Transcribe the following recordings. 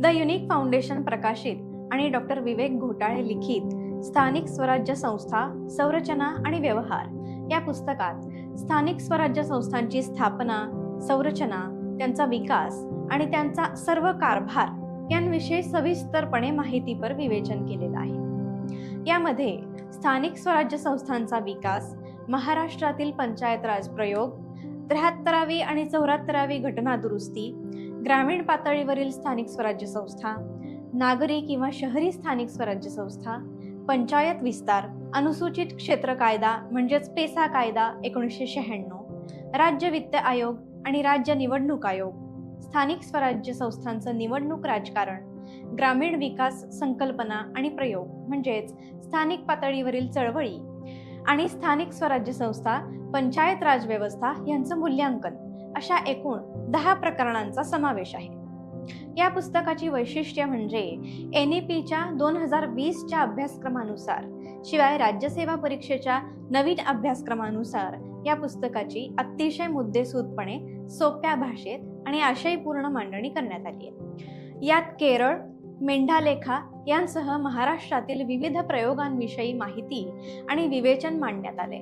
The unique foundation प्रकाशित आणि doctor विवेक घोटाळे लिखित स्थानिक स्वराज्य संस्था संरचना आणि व्यवहार. या पुस्तकात स्थानिक स्वराज्य संस्थांची स्थापना संरचना त्यांचा विकास आणि त्यांचा सर्व कारभार यांविषयी सविस्तरपणे माहितीपर विवेचन केलेलं आहे. यामध्ये स्थानिक स्वराज्य संस्थांचा विकास महाराष्ट्रातील पंचायत राज प्रयोग त्र्याहत्तरावी आणि चौऱ्याहत्तरावी घटना दुरुस्ती ग्रामीण पातळीवरील स्थानिक स्वराज्य संस्था नागरी किंवा शहरी स्थानिक स्वराज्य संस्था पंचायत विस्तार अनुसूचित क्षेत्र कायदा म्हणजेच पेसा कायदा एकोणीसशे शहाण्णव राज्य वित्त आयोग आणि राज्य निवडणूक आयोग. स्थानिक स्वराज्य संस्थांचं निवडणूक राजकारण ग्रामीण विकास संकल्पना आणि प्रयोग म्हणजेच स्थानिक पातळीवरील चळवळी आणि स्थानिक स्वराज्य संस्था पंचायत राजव्यवस्था यांचं मूल्यांकन. अशा एकूण दहा प्रकरणांचा समावेश आहे. या पुस्तकाची वैशिष्ट्य म्हणजे एन ई पीच्या दोन हजार वीसच्या अभ्यासक्रमानुसार शिवाय राज्यसेवा परीक्षेच्या नवीन अभ्यासक्रमानुसार या पुस्तकाची अतिशय मुद्देसूदपणे सोप्या भाषेत आणि आशयपूर्ण मांडणी करण्यात आली आहे. यात केरळ मेंढालेखा यांसह महाराष्ट्रातील विविध प्रयोगांविषयी माहिती आणि विवेचन मांडण्यात आले.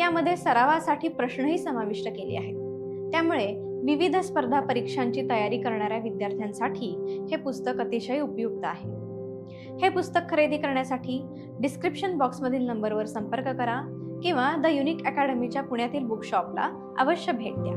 यामध्ये सरावासाठी प्रश्नही समाविष्ट केले आहेत. त्यामुळे विविध स्पर्धा परीक्षांची तयारी करणाऱ्या विद्यार्थ्यांसाठी हे पुस्तक अतिशय उपयुक्त आहे. हे पुस्तक खरेदी करण्यासाठी डिस्क्रिप्शन बॉक्समधील नंबरवर संपर्क करा किंवा द युनिक अकॅडमीच्या पुण्यातील बुकशॉपला अवश्य भेट द्या.